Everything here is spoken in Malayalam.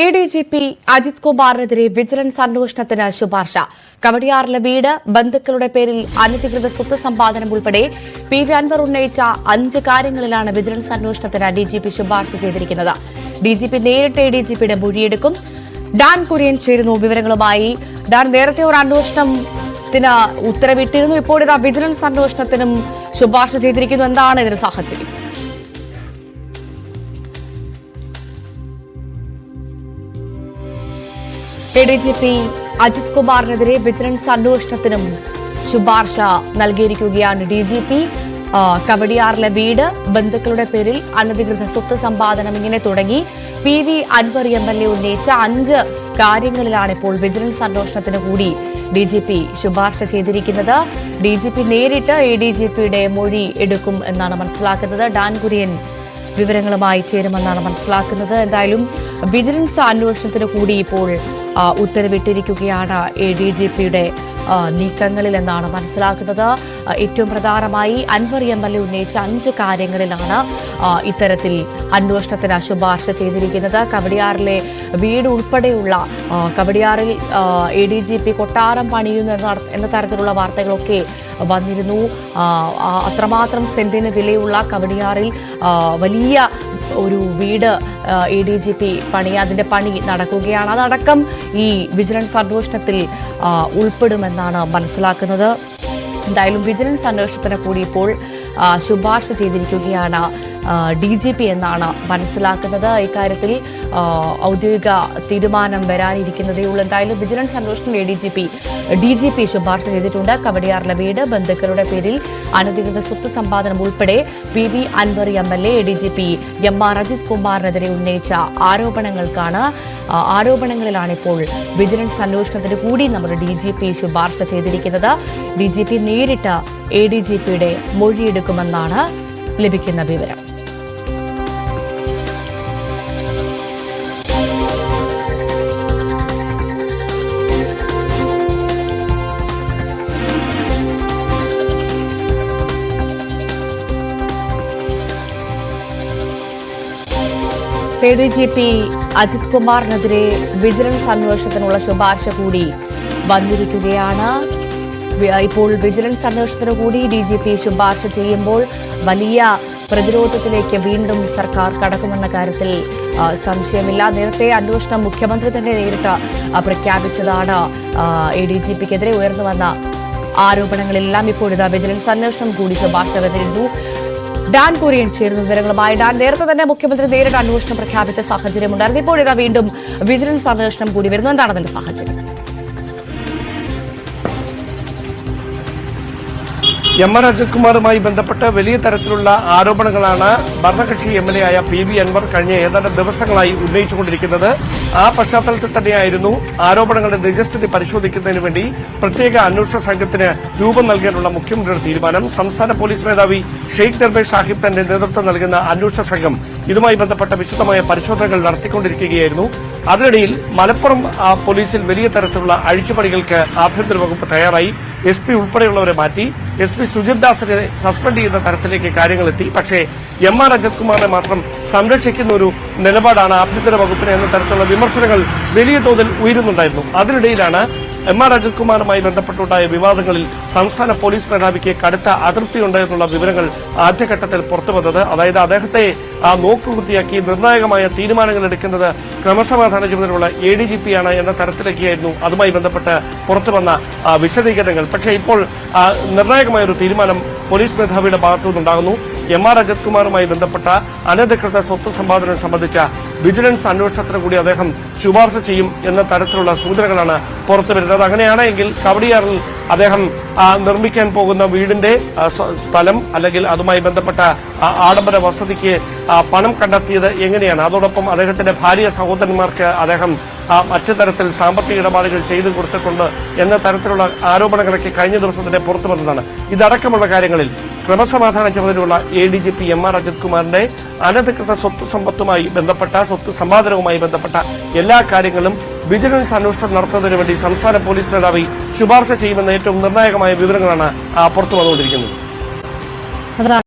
A D G P Ajith കുമാറിനെതിരെ vigilance അന്വേഷണത്തിന് ശുപാർശ. കവടിയാറിലെ വീട് ബന്ധുക്കളുടെ പേരിൽ അനധികൃത സ്വത്ത് സമ്പാദനം ഉൾപ്പെടെ പി വി അൻവർ ഉന്നയിച്ച അഞ്ച് കാര്യങ്ങളിലാണ് വിജിലൻസ് അന്വേഷണത്തിന് ഡി ജി പി ശുപാർശ ചെയ്തിരിക്കുന്നത്. ഡി ജി പി നേരിട്ട് എ ഡി ജി പിയുടെ മൊഴിയെടുക്കും. ഡാൻ കുര്യൻ ചേരുന്നു വിവരങ്ങളുമായി. ഡാൻ നേരത്തെ ഒരു അന്വേഷണത്തിന് ഉത്തരവിട്ടിരുന്നു. ഇപ്പോഴിതാ വിജിലൻസ് അന്വേഷണത്തിനും ശുപാർശ ചെയ്തിരിക്കുന്നു. എന്താണ് ഇതിന് സാഹചര്യം? A D G P Ajith കുമാറിനെതിരെ vigilance അന്വേഷണത്തിനും ശുപാർശ നൽകിയിരിക്കുകയാണ് ഡി ജി പി. കവടിയാറിലെ വീട് ബന്ധുക്കളുടെ പേരിൽ അനധികൃത സ്വത്ത് സമ്പാദനം ഇങ്ങനെ തുടങ്ങി. P V Anvar M L A ഉന്നയിച്ച അഞ്ച് കാര്യങ്ങളിലാണ് ഇപ്പോൾ വിജിലൻസ് അന്വേഷണത്തിന് കൂടി ഡി ജി പി ശുപാർശ ചെയ്തിരിക്കുന്നത്. ഡി ജി പി നേരിട്ട് എ ഡി ജി പിയുടെ മൊഴി എടുക്കും എന്നാണ് മനസ്സിലാക്കുന്നത്. ഡാൻ കുര്യൻ വിവരങ്ങളുമായി ചേരുമെന്നാണ് മനസ്സിലാക്കുന്നത്. എന്തായാലും വിജിലൻസ് അന്വേഷണത്തിന് കൂടി ഇപ്പോൾ ഉത്തരവിട്ടിരിക്കുകയാണ് എ ഡി ജി പിയുടെ നീക്കങ്ങളിൽ എന്നാണ് മനസ്സിലാക്കുന്നത്. ഏറ്റവും പ്രധാനമായി അൻവർ എം എൽ എ ഉന്നയിച്ച അഞ്ച് കാര്യങ്ങളിലാണ് ഇത്തരത്തിൽ അന്വേഷണത്തിന് ശുപാർശ ചെയ്തിരിക്കുന്നത്. കവടിയാറിലെ വീട് ഉൾപ്പെടെയുള്ള കവടിയാറിൽ എ ഡി ജി പി കൊട്ടാരം പണിയുന്നു എന്ന തരത്തിലുള്ള വാർത്തകളൊക്കെ വന്നിരുന്നു. അത്രമാത്രം സെന്റിന് വിലയുള്ള കവടിയാറിൽ വലിയ ഒരു വീട് എ ഡി ജി പി പണി അതിന്റെ പണി നടക്കുകയാണ്. അതടക്കം ഈ വിജിലൻസ് അന്വേഷണത്തിൽ ഉൾപ്പെടുമെന്നാണ് മനസ്സിലാക്കുന്നത്. എന്തായാലും വിജിലൻസ് അന്വേഷണത്തിന് കൂടി ഇപ്പോൾ ശുപാർശ ചെയ്തിരിക്കുകയാണ് ഡി ജി പി എന്നാണ് മനസ്സിലാക്കുന്നത്. ഇക്കാര്യത്തിൽ ഔദ്യോഗിക തീരുമാനം വരാനിരിക്കുന്നതേ ഉള്ളൂ. എന്തായാലും വിജിലൻസ് അന്വേഷണം A D G P D G P ശുപാർശ ചെയ്തിട്ടുണ്ട്. കവടിയാറിലെ വീട് ബന്ധുക്കളുടെ പേരിൽ അനധികൃത സ്വത്ത് സമ്പാദനം ഉൾപ്പെടെ P V Anvar M L A D G P M R Ajith കുമാറിനെതിരെ ഉന്നയിച്ച ആരോപണങ്ങൾക്കാണ് ആരോപണങ്ങളിലാണ് ഇപ്പോൾ വിജിലൻസ് അന്വേഷണത്തിന് കൂടി നമ്മുടെ ഡി ജി പി ശുപാർശ ചെയ്തിരിക്കുന്നത്. ഡി ജി പി നേരിട്ട് എ ഡി ജി പിയുടെ മൊഴിയെടുക്കുമെന്നാണ് ലഭിക്കുന്ന വിവരം. A D G P Ajith കുമാറിനെതിരെ vigilance അന്വേഷണത്തിനുള്ള ശുപാർശ കൂടി വന്നിരിക്കുകയാണ്. ഇപ്പോൾ വിജിലൻസ് അന്വേഷണത്തിന് കൂടി ഡി ജി പി ശുപാർശ ചെയ്യുമ്പോൾ വലിയ പ്രതിരോധത്തിലേക്ക് വീണ്ടും സർക്കാർ കടക്കുമെന്ന കാര്യത്തിൽ സംശയമില്ല. നേരത്തെ അന്വേഷണം മുഖ്യമന്ത്രി തന്നെ നേരിട്ട് പ്രഖ്യാപിച്ചതാണ്. എ ഡി ജി പിക്കെതിരെ ഉയർന്നു വന്ന ആരോപണങ്ങളെല്ലാം ഇപ്പോൾ ഇതാ വിജിലൻസ് അന്വേഷണം കൂടി ശുപാർശ വന്നിരുന്നു. ഡാൻ കുര്യൻ ചേരുന്ന വിവരങ്ങളുമായി ഡാൻ. നേരത്തെ തന്നെ മുഖ്യമന്ത്രി നേരിട്ട് അന്വേഷണം പ്രഖ്യാപിച്ച സാഹചര്യമുണ്ടായിരുന്നു. ഇപ്പോഴിതാ വീണ്ടും വിജിലൻസ് അന്വേഷണം കൂടി വരുന്നു. എന്താണ് അതിന്റെ സാഹചര്യം? എം ആർ അജിത്കുമാറുമായി ബന്ധപ്പെട്ട് വലിയ തരത്തിലുള്ള ആരോപണങ്ങളാണ് ഭരണകക്ഷി എം എൽ എ ആയ പി വി അൻവർ കഴിഞ്ഞ ഏതാനും ദിവസങ്ങളായി ഉന്നയിച്ചുകൊണ്ടിരിക്കുന്നത്. ആ പശ്ചാത്തലത്തിൽ തന്നെയായിരുന്നു ആരോപണങ്ങളുടെ നിജസ്ഥിതി പരിശോധിക്കുന്നതിന് വേണ്ടി പ്രത്യേക അന്വേഷണ സംഘത്തിന് രൂപം നൽകാനുള്ള മുഖ്യമന്ത്രിയുടെ തീരുമാനം. സംസ്ഥാന പോലീസ് മേധാവി ഷെയ്ഖ് ദർബേ ഷാഹിബ് തന്റെ നേതൃത്വം നൽകുന്ന അന്വേഷണ സംഘം ഇതുമായി ബന്ധപ്പെട്ട വിശദമായ പരിശോധനകൾ നടത്തിക്കൊണ്ടിരിക്കുകയായിരുന്നു. അതിനിടയിൽ മലപ്പുറം പോലീസിൽ വലിയ തരത്തിലുള്ള അഴിച്ചുപണികൾക്ക് ആഭ്യന്തര വകുപ്പ് തയ്യാറായി. എസ് പി ഉൾപ്പെടെയുള്ളവരെ മാറ്റി എസ് പി സുജിത് ദാസിനെ സസ്പെൻഡ് ചെയ്യുന്ന തരത്തിലേക്ക് കാര്യങ്ങൾ എത്തി. പക്ഷേ എം ആർ അജിത് കുമാറിനെ മാത്രം സംരക്ഷിക്കുന്ന ഒരു നിലപാടാണ് ആഭ്യന്തര വകുപ്പിന് എന്ന തരത്തിലുള്ള വിമർശനങ്ങൾ വലിയ തോതിൽ ഉയരുന്നുണ്ടായിരുന്നു. അതിനിടയിലാണ് എം ആർ അജിത്കുമാറുമായി ബന്ധപ്പെട്ടുണ്ടായ വിവാദങ്ങളിൽ സംസ്ഥാന പോലീസ് മേധാവിക്ക് കടുത്ത അതൃപ്തിയുണ്ടെന്നുള്ള വിവരങ്ങൾ ആദ്യഘട്ടത്തിൽ പുറത്തുവന്നത് അതായത് അദ്ദേഹത്തെ ആ നോക്കുകുത്തിയാക്കി നിർണായകമായ തീരുമാനങ്ങൾ എടുക്കുന്നത് ക്രമസമാധാന ചുമതലയുള്ള എ ഡി ജി പി ആണ് എന്ന തരത്തിലേക്കായിരുന്നു അതുമായി ബന്ധപ്പെട്ട് പുറത്തുവന്ന വിശദീകരണങ്ങൾ. പക്ഷേ ഇപ്പോൾ നിർണായകമായ ഒരു തീരുമാനം പോലീസ് മേധാവിയുടെ ഭാഗത്തുനിന്നുണ്ടാകുന്നു. എം ആർ അജിത് കുമാറുമായി ബന്ധപ്പെട്ട അനധികൃത സ്വത്ത് സമ്പാദനം സംബന്ധിച്ച വിജിലൻസ് അന്വേഷണത്തിന് കൂടി അദ്ദേഹം ശുപാർശ ചെയ്യും എന്ന തരത്തിലുള്ള സൂചനകളാണ് പുറത്തുവരുന്നത്. അങ്ങനെയാണെങ്കിൽ കവടിയാറിൽ അദ്ദേഹം നിർമ്മിക്കാൻ പോകുന്ന വീടിന്റെ സ്ഥലം അല്ലെങ്കിൽ അതുമായി ബന്ധപ്പെട്ട ആഡംബര വസതിക്ക് പണം കണ്ടെത്തിയത് എങ്ങനെയാണ്? അതോടൊപ്പം അദ്ദേഹത്തിന്റെ ഭാര്യ സഹോദരന്മാർക്ക് അദ്ദേഹം മറ്റു തരത്തിൽ സാമ്പത്തിക ഇടപാടുകൾ ചെയ്തു കൊടുത്തിട്ടുണ്ട് എന്ന തരത്തിലുള്ള ആരോപണങ്ങളൊക്കെ കഴിഞ്ഞ ദിവസം തന്നെ പുറത്തു വന്നതാണ്. ഇതടക്കമുള്ള കാര്യങ്ങളിൽ ക്രമസമാധാന ചുമതലയുള്ള A D G P M R Ajith കുമാറിന്റെ അനധികൃത സ്വത്ത് സമ്പത്തുമായി ബന്ധപ്പെട്ട സ്വത്ത് സമ്പാദനവുമായി ബന്ധപ്പെട്ട എല്ലാ കാര്യങ്ങളും വിജിലൻസ് അന്വേഷണം നടത്തുന്നതിന് വേണ്ടി സംസ്ഥാന പോലീസ് മേധാവി ശുപാർശ ചെയ്യുമെന്ന ഏറ്റവും നിർണായകമായ വിവരങ്ങളാണ് പുറത്തു വന്നുകൊണ്ടിരിക്കുന്നത്.